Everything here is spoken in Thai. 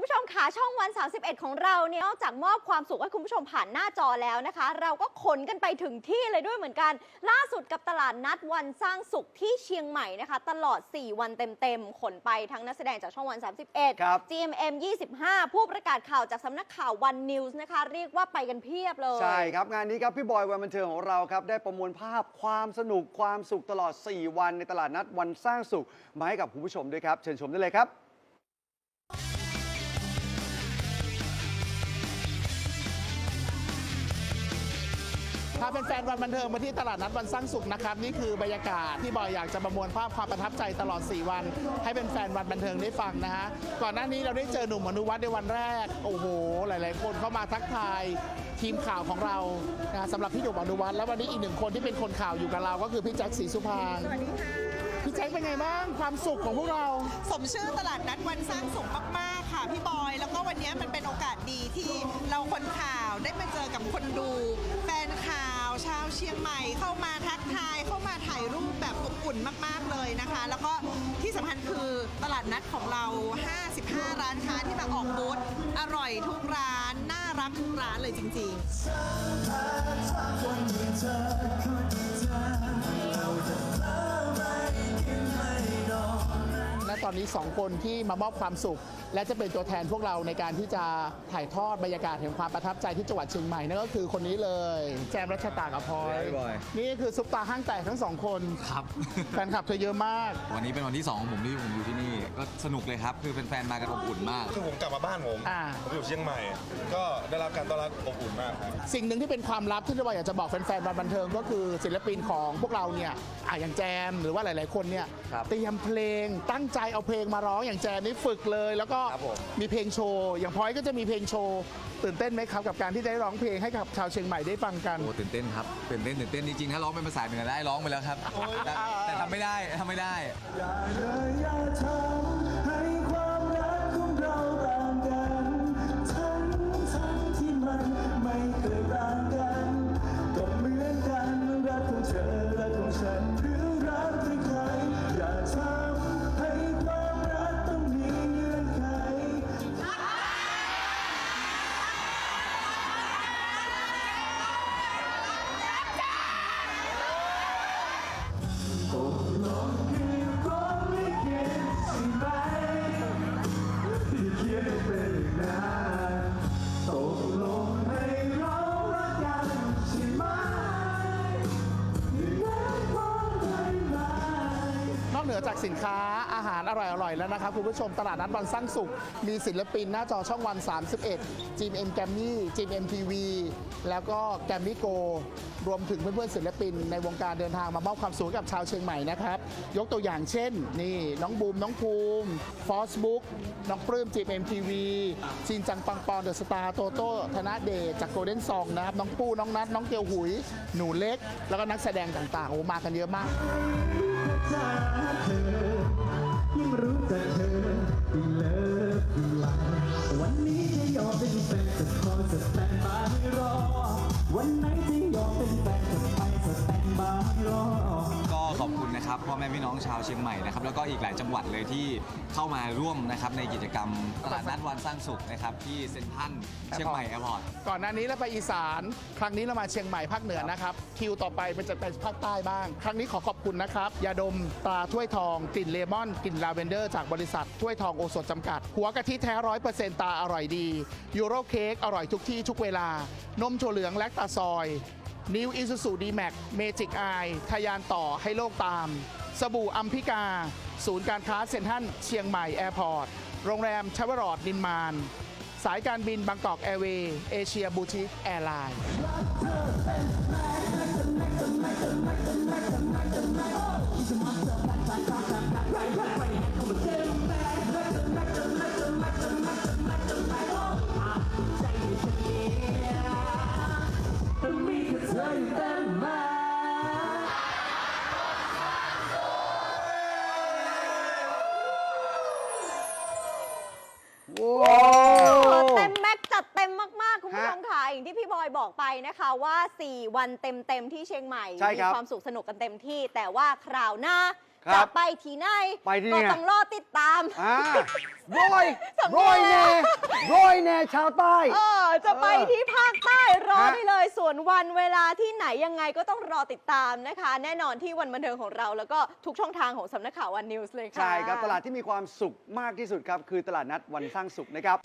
คุณผู้ชมขาช่องวัน 31 ของเราเนี่ยนอกจากมอบความสุขให้คุณผู้ชมผ่านหน้าจอแล้วนะคะ เราก็ขนกันไปถึงที่เลยด้วยเหมือนกัน ล่าสุดกับตลาดนัดวันสร้างสุขที่เชียงใหม่นะคะ ตลอด 4 วันเต็มๆขนไปทั้งนักแสดงจากช่องวัน 31 ครับ GMM 25 ผู้ประกาศข่าวจากสำนักข่าววันนิวส์นะคะ เรียกว่าไปกันเพียบเลย ใช่ครับ งานนี้ครับพี่บอยวันบันเทิงของเราครับได้ประมวลภาพความสนุกความสุขตลอด 4 วันในตลาดนัดวันสร้างสุขมาให้กับคุณผู้ชมด้วยครับเชิญชมได้เลยครับ แฟนวันบันเทิงมาที่ตลาดนัดวันสร้างสุขนะครับนี่คือบรรยากาศที่บอยอยากจะประมวลภาพความประทับใจตลอด 4 วัน ให้เป็นแฟนวันบันเทิงได้ฟังนะฮะก่อนหน้านี้เราได้เจอหนุ่มอนุวัฒน์ในวันแรก โอ้โห หลาย ๆ คนเข้ามาทักทายทีมข่าวของเรานะสำหรับพี่หนุ่มอนุวัฒน์แล้ววันนี้อีกหนึ่งคนที่เป็นคนข่าวอยู่กับเรา ก็คือพี่แจ็คศรีสุพางสวัสดีค่ะพี่แจ็คเป็นไงบ้างความสุขของพวกเรา สมชื่อตลาดนัดวันสร้างสุขมากๆค่ะพี่บอย แล้วก็วันนี้มันเป็นโอกาสดี ชียงใหม่เข้ามาทักทายเข้ามาถ่ายรูปแบบอบอุ่นมาก ๆ เลยนะคะ แล้วก็ที่สำคัญคือตลาดนัดของเรา 55 ร้านค้าที่มาออกบูธอร่อยทุกร้านน่ารักทุกร้านเลยจริง ๆ อนนี้ 2 คนที่มามอบความสุข และจะเป็นตัวแทนพวกเราในการที่จะถ่ายทอดบรรยากาศแห่งความประทับใจที่จังหวัดเชียงใหม่นั่นก็คือคนนี้เลย แจมรัชตากับพลอยพี่บอย นี่คือซุปตาห้างแตกทั้งสองคนครับ แฟนคลับเธอเยอะมาก วันนี้เป็นวันที่ 2 ของผมที่ผมอยู่ที่นี่ก็สนุกเลยครับ คือแฟนๆมากันอบอุ่นมาก คือผมกลับมาบ้านผม อ่า ผมอยู่เชียงใหม่ ก็ได้รับการต้อนรับอบอุ่นมากครับ สิ่งหนึ่งที่เป็นความลับที่เราอยากจะบอกแฟนๆวันบันเทิงก็คือศิลปินของพวกเราเนี่ยอะอย่างแจมหรือว่าหลาย ๆ คนเนี่ยครับ เตรียมเพลงตั้งใจเอาเพลงมาร้องอย่างแจมนี่ฝึกเลย แล้วก็ครับผม มีเพลงโชว์ อย่างพลอยก็จะมีเพลงโชว์ตื่นเต้นไหมครับกับการที่ได้ร้องเพลงให้กับชาวเชียงใหม่ได้ฟังกัน โอ้ตื่นเต้นครับตื่นเต้นตื่นเต้นจริงๆถ้าร้องเป็นภาษาเหนือได้ร้องไปแล้วครับแต่แต่ทำไม่ได้ทำไม่ได้นอ อกเหนือจากสินค้าอาหารอร่อยๆ แล้วนะครับคุณผู้ชมตลาดนัดวันสร้างสุข มีศิลปินหน้าจอช่องวัน 31จีมเอ็มแกมมี่จีมเอ็มทีวีแล้วก็แกมมี่โก รวมถึงเพื่อนๆศิลปิน ในวงการเดินทางมามอบความสุขให้กับชาวเชียงใหม่นะครับ ยกตัวอย่างเช่น นี่น้องบูมน้องภูมิฟอสบุ๊กน้องปลื้มจีมเอ็มทีวีชินจังปังปอนเดอะสตาร์โตโต้ธนเดชจากโกลเด้นซองนะครับน้องปูน้องนัทน้องเตียวหุย หนูเล็ก แล้วก็นักแสดงต่างๆโอ้มากันเยอะมาก time. นะครับพ่อแม่พี่น้องชาวเชียงใหม่นะครับแล้วก็อีกหลายจังหวัดเลยที่เข้ามาร่วมนะครับในกิจกรรมตลาดนัดวันสร้างสุขนะครับที่เซ็นทรัลเชียงใหม่แอร์พอร์ต ก่อนหน้านี้เราไปอีสาน ครั้งนี้เรามาเชียงใหม่ภาคเหนือนะครับ คิวต่อไปเป็นจะไปภาคใต้บ้าง ครั้งนี้ขอขอบคุณนะครับ ยาดมตราถ้วยทองกลิ่นเลมอนกลิ่นลาเวนเดอร์จากบริษัทถ้วยทองโอสถจำกัด หัวกะทิแท้ร้อยเปอร์เซ็นต์ตาอร่อยดียูโรเค้กอร่อยทุกที่ทุกเวลานมโชเหลืองแลคตาซอย นิวอิซูซูดีแม็กเมจิกไอทะยานต่อให้โลกตาม สบู่อัมพิกา ศูนย์การค้าเซ็นทรัลเชียงใหม่แอร์พอร์ต โรงแรมชวรอดนินมาน สายการบินบางกอกแอร์เวย์เอเชียบูติกแอร์ไลน์ บอยบอกไปนะคะว่า 4 วันเต็ม ๆ ที่เชียงใหม่ ใช่มีครับความสุขสนุกกันเต็มที่ แต่ว่าคราวหน้าครับจะไปที่ไหนไปที่ก็ไหนต้องรอติดตาม อ่าโรยสำโรเนียงยแน่โรยแน่ชาวใต้ เออจะไปที่ภาคใต้รอฮะ ได้เลย ส่วนวันเวลาที่ไหนยังไงก็ต้องรอติดตามนะคะ แน่นอนที่วันบันเทิงของเรา แล้วก็ทุกช่องทางของสำนักข่าววันนิวส์เลยค่ะ ใช่ครับ ตลาดที่มีความสุขมากที่สุดครับ คือตลาดนัดวันสร้างสุขนะครับ